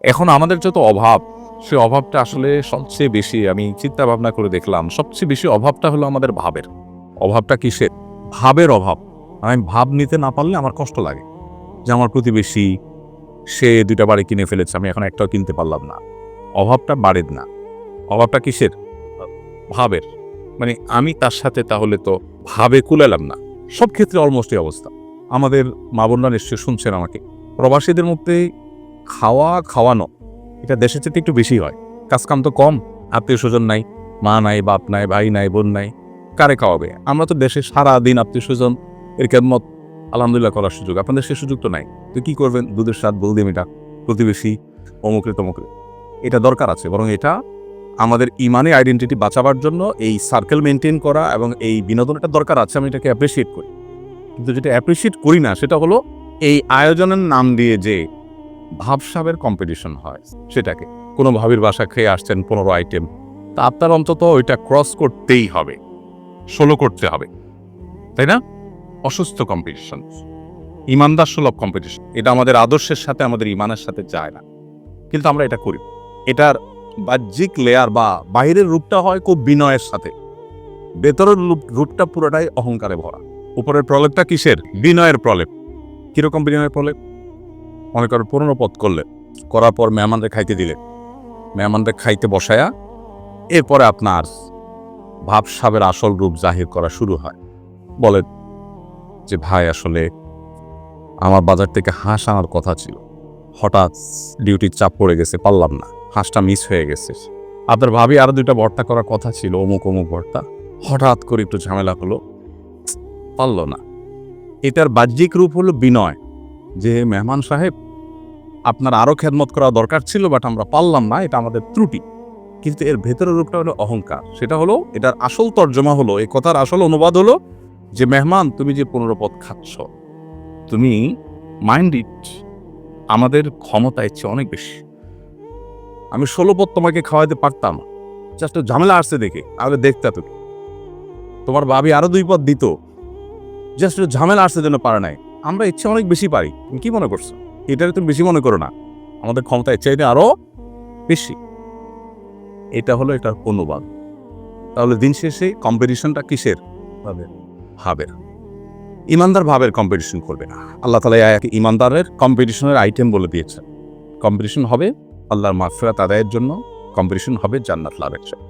এখন আমাদের যত অভাব, সে অভাবটা আসলে সবচেয়ে বেশি আমি চিন্তা ভাবনা করে দেখলাম, সবচেয়ে বেশি অভাবটা হলো আমাদের ভাবের। অভাবটা কিসের? ভাবের অভাব। আমি ভাব নিতে না পারলে আমার কষ্ট লাগে। যে আমার প্রতিবেশী, সে দুইটা বাড়ি কিনে ফেলেছে, আমি এখন একটাও কিনতে পারলাম না। অভাবটা বাড়ির না। অভাবটা কিসের? ভাবের। মানে আমি তার সাথে তাহলে তো ভাবে কুলালাম না। সব ক্ষেত্রে অলমোস্ট এই অবস্থা। আমাদের মা বোনরা নিশ্চয়ই শুনছেন আমাকে। প্রবাসীদের মধ্যে খাওয়া খাওয়ানো। এটা দেশের চেয়ে একটু বেশি হয়। কাজকাম তো কম আত্মীয় স্বজন নাই, মা নাই, বাপ নাই, ভাই নাই, বোন নাই। কারে খাওয়াবে? আমরা তো দেশে সারা দিন আত্মীয় স্বজন এর কেমত আলহামদুলিল্লাহ করার সুযোগ। আপনাদের সে সুযোগ তো নাই। তো কি করবেন? দুধের স্বাদ বল বলদি এটা। প্রতিবেশী, অমুকরে তমুকরে। এটা দরকার আছে। বরং এটা আমাদের ইমানে আইডেন্টিটি বাঁচাবার জন্য এই সার্কেল মেনটেন করা এবং এই বিনোদন এটা দরকার আছে। আমি এটাকে অ্যাপ্রিসিয়েট করি। কিন্তু যেটা অ্যাপ্রিসিয়েট করি না, সেটা হলো এই আয়োজনের নাম দিয়ে যে ভাবসাবের কম্পিটিশন হয় সেটাকে। কোনো ভাবির বাসা খেয়ে আসছেন পনেরো আইটেম তা আপনার অন্তত ওইটা ক্রস করতেই হবে। ষোলো করতে হবে। তাই না? অসুস্থ কম্পিটিশন ইমানদার সুলভ কম্পিটিশন এটা আমাদের আদর্শের সাথে, আমাদের ইমানের সাথে যায় না। কিন্তু আমরা এটা করি। এটার বাহ্যিক লেয়ার বা বাইরের রূপটা হয় খুব বিনয়ের সাথে। ভেতরের রূপ- রূপটা পুরোটাই অহংকারে ভরা। উপরের প্রলেপটা কিসের? বিনয়ের প্রলেপ। কীরকম বিনয়ের প্রলেপ? মনে করেন পনেরো পথ করলে, করার পর মেহমানদের খাইতে দিলেন মেহমানদের খাইতে বসায়া, এরপরে আপনার ভাবসাবের আসল রূপ জাহির করা শুরু হয়। বলেন যে, ভাই, আসলে আমার বাজার থেকে হাঁস আনার কথা ছিল। হঠাৎ ডিউটির চাপ পড়ে গেছে, পারলাম না। হাঁসটা মিস হয়ে গেছে। আপনার ভাবি আরও দুইটা ভর্তা করার কথা ছিল, অমুক অমুক ভর্তা। হঠাৎ করে একটু ঝামেলা হলো, পারল না। এটার বাহ্যিক রূপ হলো বিনয়। যে, মেহমান সাহেব, আপনার আরও খেদমত করা দরকার ছিল বাট আমরা পারলাম না, এটা আমাদের ত্রুটি। কিন্তু এর ভেতরের রূপটা হলো অহংকার। সেটা হলো, এটার আসল তর্জমা হলো, এই কথার আসল অনুবাদ হলো যে, মেহমান, তুমি যে পনেরো পথ খাচ্ছ, তুমি মাইন্ড ইট আমাদের ক্ষমতা ইচ্ছে অনেক বেশি। আমি ষোলো পথ তোমাকে খাওয়াতে পারতাম। জাস্ট ঝামেলা আসছে দেখে আগে দেখতে তুমি তোমার বাবি আরও দুই পথ দিত। জাস্ট ঝামেলা আসছে জন্য পারে নাই। আমরা ইচ্ছে অনেক বেশি পারি। তুমি কি মনে করছ? এটারে তুমি বেশি মনে করো না। আমাদের ক্ষমতা এর চাইতে আরও বেশি। এটা হলো এটার অনুবাদ। তাহলে দিন শেষে কম্পিটিশনটা কিসের? ভাবের। ভাবের। ইমানদার ভাবের কম্পিটিশন করবে না। আল্লাহ তালা আয়াকে ইমানদারের কম্পিটিশনের আইটেম বলে দিয়েছেন। কম্পিটিশন হবে আল্লাহর মাফিরাত আদায়ের জন্য কম্পিটিশন হবে জান্নাত লাভের জন্য।